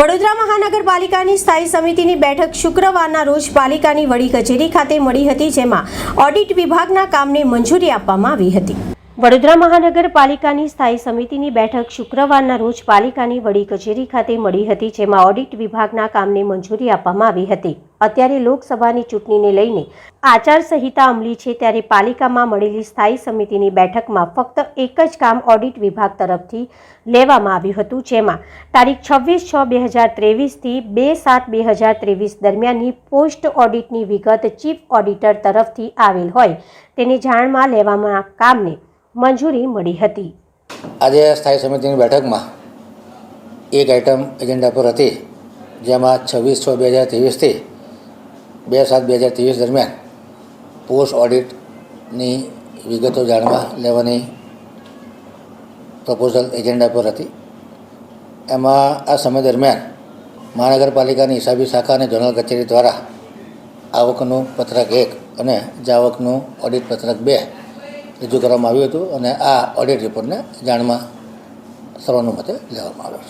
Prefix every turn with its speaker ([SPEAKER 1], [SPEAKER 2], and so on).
[SPEAKER 1] વડોદરા મહાનગરપાલિકાની સ્થાયી સમિતિની બેઠક શુક્રવારના રોજ પાલિકાની વડી કચેરી ખાતે મળી હતી, જેમાં ઓડિટ વિભાગના કામને મંજૂરી આપવામાં આવી હતી. વડોદરા મહાનગરપાલિકાની સ્થાયી સમિતિની બેઠક શુક્રવારના રોજ પાલિકાની વડી કચેરી ખાતે મળી હતી, જેમાં ઓડિટ વિભાગના કામને મંજૂરી આપવામાં આવી હતી. અત્યારે લોકસભાની ચૂંટણીને લઈને આચારસંહિતા અમલી છે, ત્યારે પાલિકામાં મળેલી સ્થાયી સમિતિની બેઠકમાં ફક્ત એક જ કામ ઓડિટ વિભાગ તરફથી લેવામાં આવ્યું હતું, જેમાં તારીખ છવ્વીસ છ બે હજાર ત્રેવીસથી બે સાત બે હજાર ત્રેવીસ દરમિયાનની પોસ્ટ ઓડિટની વિગત ચીફ ઓડિટર તરફથી આવેલ હોય, તેની જાણમાં લેવામાં કામને મંજૂરી મળી હતી.
[SPEAKER 2] આજે સ્થાયી સમિતિની બેઠકમાં એક આઇટમ એજન્ડા પર હતી, જેમાં છવ્વીસ છ બે હજાર ત્રેવીસથી બે સાત બે હજાર ત્રેવીસ દરમિયાન પોસ્ટ ઓડિટની વિગતો જાણવા લેવાની પ્રપોઝલ એજન્ડા પર હતી. એમાં આ સમય દરમિયાન મહાનગરપાલિકાની હિસાબી શાખા અને જનરલ કચેરી દ્વારા આવકનું પત્રક એક અને જાવકનું ઓડિટ પત્રક બે રજૂ કરવામાં આવ્યું હતું અને આ ઓડિટ રિપોર્ટને જાણમાં સર્વાનુમતે લેવામાં આવ્યો છે.